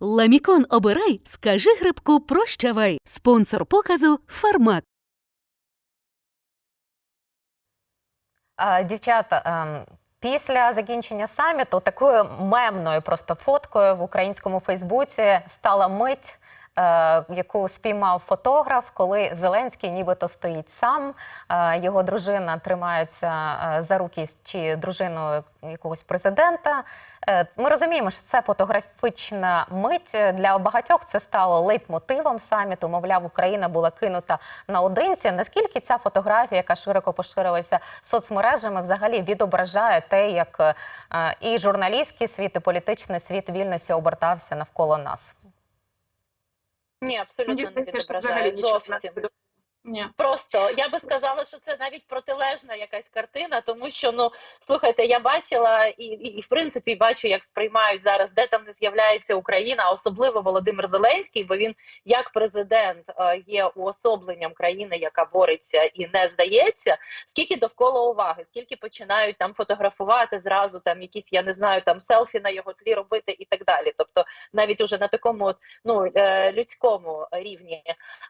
Ламікон обирай, скажи грибку прощавай. Спонсор показу Фармак. Дівчата, ем, після закінчення саміту такою мемною просто фоткою в українському Фейсбуці стала мить. Е, Яку спіймав фотограф, коли Зеленський нібито стоїть сам, е, його дружина тримається е, за руки чи дружиною якогось президента. Ми розуміємо, що це фотографічна мить для багатьох. Це стало лейтмотивом саміту. Мовляв, Україна була кинута наодинці. Наскільки ця фотографія, яка широко поширилася соцмережами, взагалі відображає те, як і журналістський світ, і політичний світ вільності обертався навколо нас? Ні, абсолютно не відображає зовсім. Ні. Просто я би сказала, що це навіть протилежна якась картина, тому що ну слухайте, я бачила і, і, і в принципі бачу, як сприймають зараз, де там не з'являється Україна, особливо Володимир Зеленський, бо він як президент е, є уособленням країни, яка бореться і не здається. Скільки довкола уваги, скільки починають там фотографувати зразу, там якісь я не знаю, там селфі на його тлі робити і так далі. Тобто навіть уже на такому ну е, людському рівні.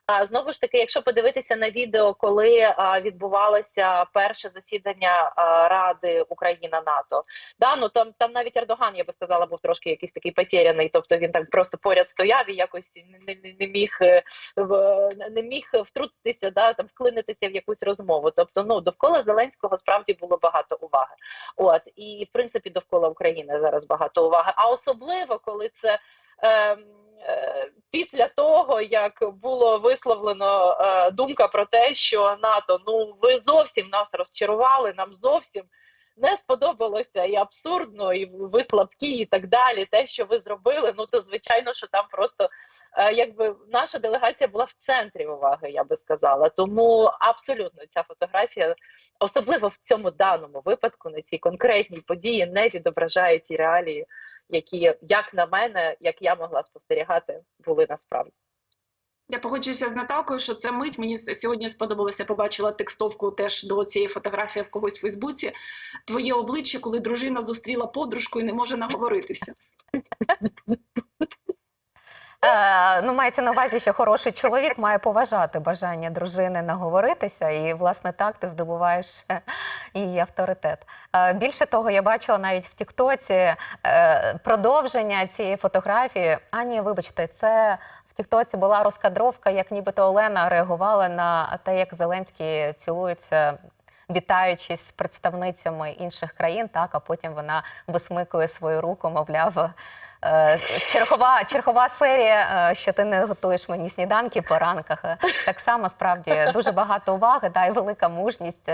А знову ж таки, якщо подивитися на відео, коли а, відбувалося перше засідання а, Ради Україна НАТО, да ну там там навіть Ердоган, я би сказала, був трошки якийсь такий потеряний, тобто він так просто поряд стояв і якось не, не, не міг е, не міг втрутитися, да там вклинитися в якусь розмову. Тобто, ну довкола Зеленського справді було багато уваги. От і в принципі довкола України зараз багато уваги. А особливо коли це. е, Після того, як було висловлено е, думка про те, що НАТО, ну ви зовсім нас розчарували, нам зовсім не сподобалося і абсурдно, і ви слабкі, і так далі. Те, що ви зробили, ну то звичайно, що там просто е, якби наша делегація була в центрі уваги, я би сказала. Тому абсолютно ця фотографія, особливо в цьому даному випадку, на цій конкретній події, не відображає ті реалії, які, як на мене, як я могла спостерігати, були насправді. Я погоджуюся з Наталкою, що це мить. Мені сьогодні сподобалося, побачила текстовку теж до цієї фотографії в когось в Фейсбуці. Твоє обличчя, коли дружина зустріла подружку і не може наговоритися. Е, ну, мається на увазі, що хороший чоловік має поважати бажання дружини наговоритися, і власне так ти здобуваєш е, її авторитет. Е, більше того, я бачила навіть в Тіктоці е, продовження цієї фотографії. А ні, вибачте, це. Тіктоці була розкадровка, як нібито Олена реагувала на те, як Зеленський цілується, вітаючись з представницями інших країн, так а потім вона висмикує свою руку, мовляв. Е, Чергова, чергова серія, е, що ти не готуєш мені сніданки по ранках. Е, Так само справді дуже багато уваги, да, і велика мужність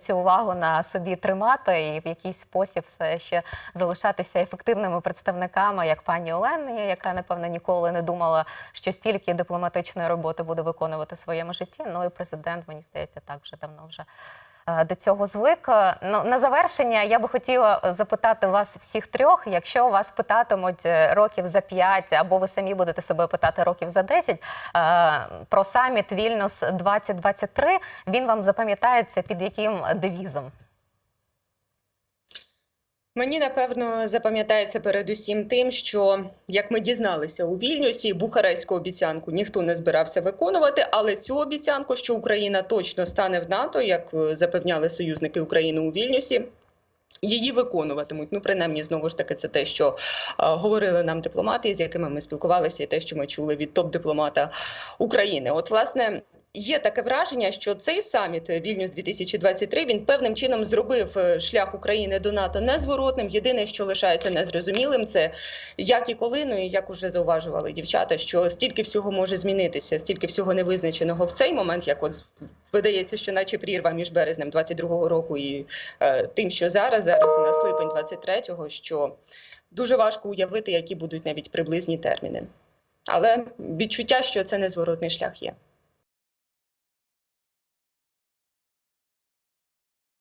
цю увагу на собі тримати і в якийсь спосіб все ще залишатися ефективними представниками, як пані Олені, яка напевно ніколи не думала, що стільки дипломатичної роботи буде виконувати в своєму житті. Ну і президент, мені здається, так вже давно вже до цього звик. Ну, на завершення я би хотіла запитати вас всіх трьох, якщо вас питатимуть е, років за п'ять, або ви самі будете себе питати років за 10, е, про саміт Вільнюс 2023, він вам запам'ятається під яким девізом? Мені напевно запам'ятається передусім тим, що як ми дізналися у Вільнюсі, бухарестську обіцянку ніхто не збирався виконувати, але цю обіцянку, що Україна точно стане в НАТО, як е, запевняли союзники України у Вільнюсі. Її виконуватимуть. Ну, принаймні, знову ж таки, це те, що е, говорили нам дипломати, з якими ми спілкувалися, і те, що ми чули від топ-дипломата України. От, власне, є таке враження, що цей саміт е, Вільнюс 2023 він певним чином зробив е, шлях України до НАТО незворотним. Єдине, що лишається незрозумілим, це як і коли, ну і як уже зауважували дівчата, що стільки всього може змінитися, стільки всього невизначеного в цей момент, як от видається, що наче прірва між березнем 22-го року і е, тим, що зараз, зараз у нас липень 23-го, що дуже важко уявити, які будуть навіть приблизні терміни. Але відчуття, що це незворотний шлях є.